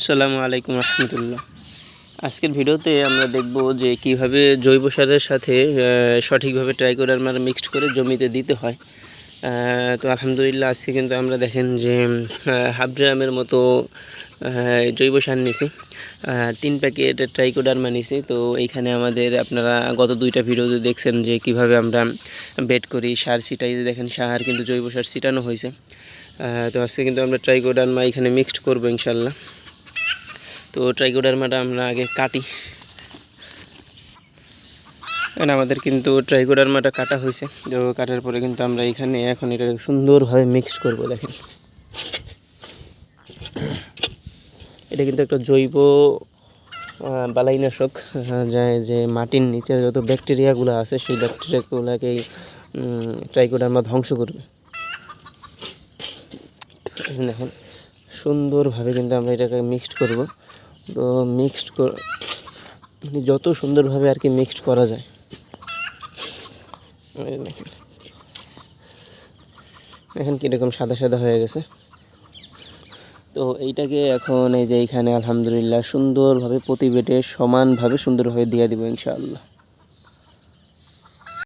আসসালামু আলাইকুম রহমতুল্লাহ। আজকের ভিডিওতে আমরা দেখব যে কীভাবে জৈব সারের সাথে সঠিকভাবে ট্রাইকোডার মার মিক্সড করে জমিতে দিতে হয়। তো আলহামদুলিল্লাহ আজকে কিন্তু আমরা দেখেন যে হাফ ড্রামের মতো জৈব সার নিছি। তিন প্যাকেট ট্রাইকোডার্মা নিছি। তো এইখানে আমাদের আপনারা গত দুইটা ভিডিওতে দেখছেন যে কীভাবে আমরা বেড করি, সার ছিটাই। দেখেন সার কিন্তু জৈব সার ছিটানো হয়েছে। তো আজকে কিন্তু আমরা ট্রাইকোডার্মা এখানে মিক্সড করব ইনশাল্লাহ। তো ট্রাইকোডার্মাটা আমরা আগে কাটি। আমাদের কিন্তু ট্রাইকোডার্মাটা কাটা হয়েছে। তো কাটার পরে কিন্তু আমরা এখানে এখন এটা সুন্দরভাবে মিক্স করব, দেখেন। এটা কিন্তু একটা জৈব বালাইনাশক যায় যে মাটির নিচে যত ব্যাকটেরিয়াগুলো আছে, সেই ব্যাকটেরিয়াগুলোকেই ট্রাইকোডার্মা ধ্বংস করবে। দেখেন সুন্দরভাবে কিন্তু আমরা এটাকে মিক্সড করব। তো মিক্সড মানে যত সুন্দরভাবে আর কি মিক্সড করা যায়। এখন কীরকম সাদা সাদা হয়ে গেছে। তো এইটাকে এখন এই যে এইখানে আলহামদুলিল্লাহ সুন্দরভাবে প্রতি বেটে সমানভাবে সুন্দরভাবে দিয়ে দেবো ইনশাআল্লাহ।